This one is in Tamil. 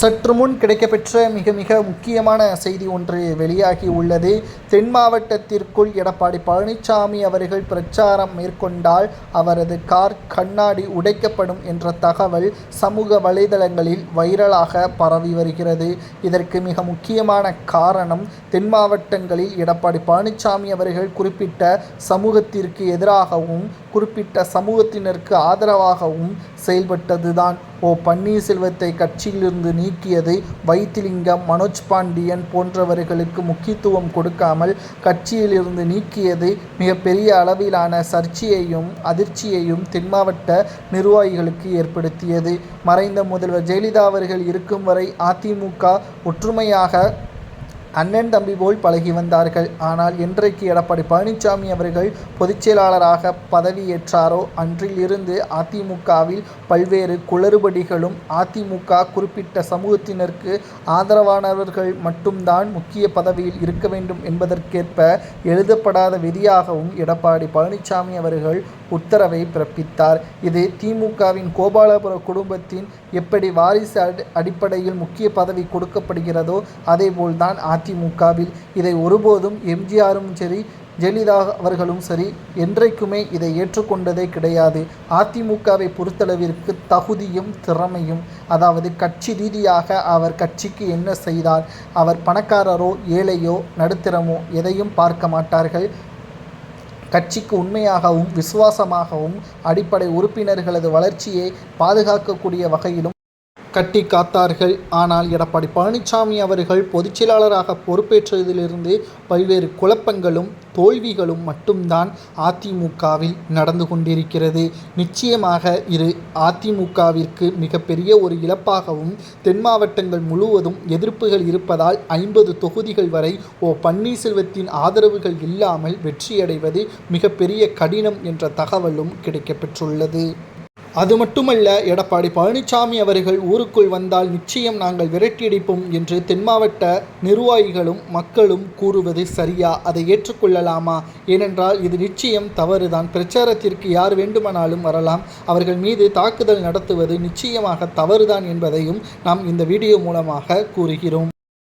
சற்று முன் கிடைக்கப்பெற்ற மிக மிக முக்கியமான செய்தி ஒன்று வெளியாகி உள்ளது. தென் மாவட்டத்திற்குள் எடப்பாடி பழனிசாமி அவர்கள் பிரச்சாரம் மேற்கொண்டால் அவரது கார் கண்ணாடி உடைக்கப்படும் என்ற தகவல் சமூக வலைதளங்களில் வைரலாக பரவி வருகிறது. இதற்கு மிக முக்கியமான காரணம் தென் மாவட்டங்களில் எடப்பாடி பழனிசாமி அவர்கள் குறிப்பிட்ட சமூகத்திற்கு எதிராகவும் குறிப்பிட்ட சமூகத்தினருக்கு ஆதரவாகவும் செயல்பட்டதுதான். ஓ பன்னீர்செல்வத்தை கட்சியிலிருந்து நீக்கியது வைத்திலிங்கம் மனோஜ் பாண்டியன் போன்றவர்களுக்கு முக்கியத்துவம் கொடுக்காமல் கட்சியிலிருந்து நீக்கியது மிகப்பெரிய அளவிலான சர்ச்சையையும் அதிர்ச்சியையும் தென் மாவட்ட நிர்வாகிகளுக்கு ஏற்படுத்தியது. மறைந்த முதல்வர் ஜெயலலிதா அவர்கள் இருக்கும் வரை அதிமுக ஒற்றுமையாக அண்ணன் தம்பி போல் பழகி வந்தார்கள். ஆனால் என்றைக்கு எடப்பாடி பழனிசாமி அவர்கள் பொதுச்செயலாளராக பதவியேற்றாரோ அன்றிலிருந்து அதிமுகவில் பல்வேறு குளறுபடிகளும் அதிமுக குறிப்பிட்ட சமூகத்தினருக்கு ஆதரவானவர்கள் மட்டும்தான் முக்கிய பதவியில் இருக்க வேண்டும் என்பதற்கேற்ப எழுதப்படாத விதியாகவும் எடப்பாடி பழனிசாமி அவர்கள் உத்தரவை பிறப்பித்தார். இது திமுகவின் கோபாலபுர குடும்பத்தின் எப்படி வாரிசு அடி அடிப்படையில் முக்கிய பதவி கொடுக்கப்படுகிறதோ அதேபோல்தான் அதிமுகவில். இதை ஒருபோதும் எம்ஜிஆரும் சரி ஜெயலலிதா அவர்களும் சரி என்றைக்குமே இதை ஏற்றுக்கொண்டதே கிடையாது. அதிமுகவை பொறுத்தளவிற்கு தகுதியும் திறமையும் அதாவது கட்சி ரீதியாக அவர் கட்சிக்கு என்ன செய்தார் அவர் பணக்காரரோ ஏழையோ நடுத்தரமோ எதையும் பார்க்க மாட்டார்கள். கட்சிக்கு உண்மையாகவும் விசுவாசமாகவும் அடிப்படை உறுப்பினர்களது வளர்ச்சியை பாதுகாக்கக்கூடிய வகையிலும் கட்டி காத்தார்கள். ஆனால் எடப்பாடி பழனிசாமி அவர்கள் பொதுச்செயலாளராக பொறுப்பேற்றதிலிருந்து பல்வேறு குழப்பங்களும் தோல்விகளும் மட்டும்தான் அதிமுகவில் நடந்து கொண்டிருக்கிறது. நிச்சயமாக இது அதிமுகவிற்கு மிகப்பெரிய ஒரு இழப்பாகவும் தென் மாவட்டங்கள் முழுவதும் எதிர்ப்புகள் இருப்பதால் ஐம்பது தொகுதிகள் வரை ஓ பன்னீர்செல்வத்தின் ஆதரவுகள் இல்லாமல் வெற்றியடைவது மிகப்பெரிய கடினம் என்ற தகவலும் கிடைக்கப்பெற்றுள்ளது. அது மட்டுமல்ல எடப்பாடி பழனிசாமி அவர்கள் ஊருக்குள் வந்தால் நிச்சயம் நாங்கள் விரட்டியடிப்போம் என்று தென் மாவட்ட நிர்வாகிகளும் மக்களும் கூறுவது சரியா? அதை ஏற்றுக்கொள்ளலாமா? ஏனென்றால் இது நிச்சயம் தவறுதான். பிரச்சாரத்திற்கு யார் வேண்டுமானாலும் வரலாம். அவர்கள் மீது தாக்குதல் நடத்துவது நிச்சயமாக தவறுதான் என்பதையும் நாம் இந்த வீடியோ மூலமாக கூறுகிறோம்.